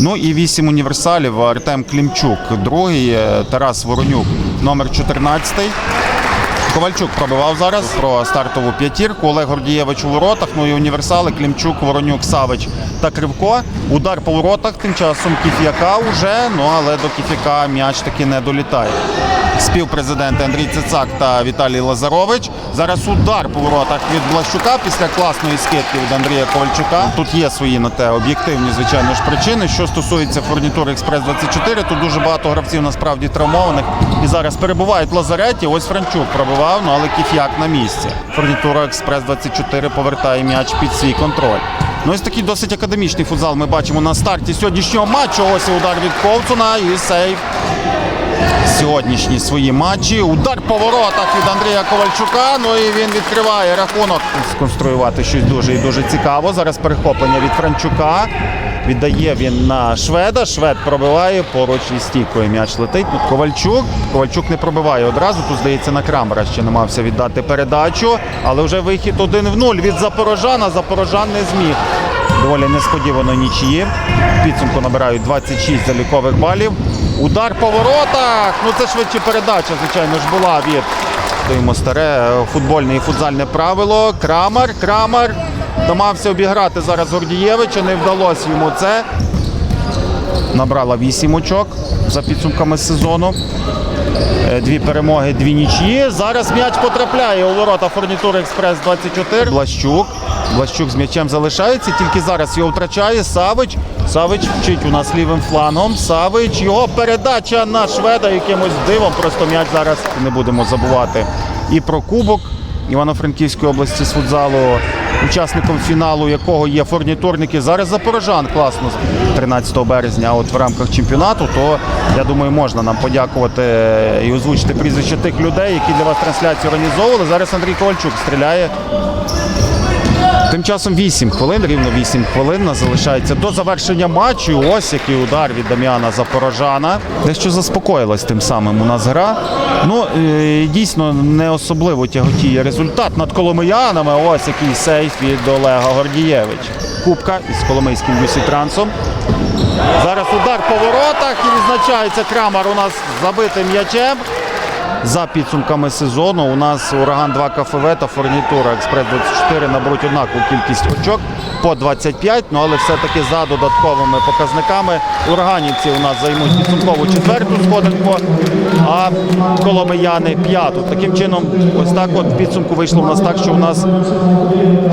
Ну і вісім універсалів. Артем Клімчук, другий, е, Тарас Воронюк, номер 14. Ковальчук пробивав зараз про стартову п'ятірку. Олег Гордієвич у воротах. Ну і універсали Клімчук, Воронюк, Савич та Кривко. Удар по воротах. Тим часом Кіф'яка уже. Ну але до Кіф'яка м'яч таки не долітає. Співпрезиденти Андрій Цицак та Віталій Лазарович. Зараз удар по воротах від Блащука після класної скидки від Андрія Ковальчука. Тут є свої на те об'єктивні, звичайно ж, причини. Що стосується фурнітури Експрес 24, тут дуже багато гравців насправді травмованих і зараз перебувають в лазареті. Ось Франчук пробивав, ну але Кіф'як на місці. Фурнітура Експрес 24 повертає м'яч під свій контроль. Ну, ось такий досить академічний футзал ми бачимо на старті сьогоднішнього матчу. Ось удар від Ковцуна і сейв сьогоднішні свої матчі. Удар по воротах від Андрія Ковальчука. Ну і він відкриває рахунок. Сконструювати щось дуже і дуже цікаво. Зараз перехоплення від Франчука. Віддає він на шведа. Швед пробиває поруч із стійкою. М'яч летить. Тут Ковальчук. Ковальчук не пробиває одразу. Тут здається на Крамера ще намагався віддати передачу. Але вже вихід 1 в 0 від Запорожана. Запорожан не зміг. Доволі несподівано нічиї. Підсумку набирають 26 залікових балів. Удар по воротах. Ну це швидше передача, звичайно ж, була від Стоїмо старе е, футбольне і футзальне правило. Крамар, Крамар. Намагався обіграти зараз Гордієвича, не вдалося йому це. Набрала 8 очок за підсумками сезону. Е, Дві перемоги, дві нічі. Зараз м'яч потрапляє у ворота фурнітури Експрес 24. Блащук. Блащук з м'ячем залишається, тільки зараз його втрачає. Савич. Савич вчить у нас лівим флангом. Савич. Його передача на шведа якимось дивом. Просто м'яч зараз не будемо забувати. І про кубок Івано-Франківської області з футзалу, учасником фіналу якого є фурнітурники. Зараз Запорожан класно 13 березня. От в рамках чемпіонату, то я думаю, можна нам подякувати і озвучити прізвища тих людей, які для вас трансляцію організовували. Зараз Андрій Ковальчук стріляє. Тим часом 8 хвилин, рівно 8 хвилин залишається до завершення матчу. Ось який удар від Дам'яна Запорожана. Дещо заспокоїлась тим самим у нас гра. Ну, е, дійсно не особливо тяготіє результат над коломиянами. Ось який сейф від Олега Гордієвича. Кубка із коломийським Юсі Трансом. Зараз удар по воротах і відзначається Крамар у нас забитим м'ячем. За підсумками сезону у нас ураган 2 КФВ та фурнітура Експрес 24 наберуть однакову кількість очок по 25, ну але все-таки за додатковими показниками. Ураганівці у нас займуть підсумкову четверту сходинку, а коломияни п'яту. Таким чином, ось так от підсумку вийшло в нас так, що у нас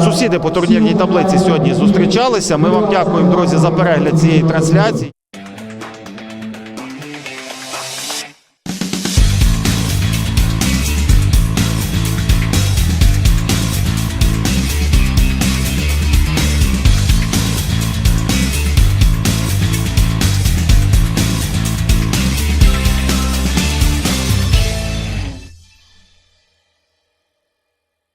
сусіди по турнірній таблиці сьогодні зустрічалися. Ми вам дякуємо, друзі, за перегляд цієї трансляції.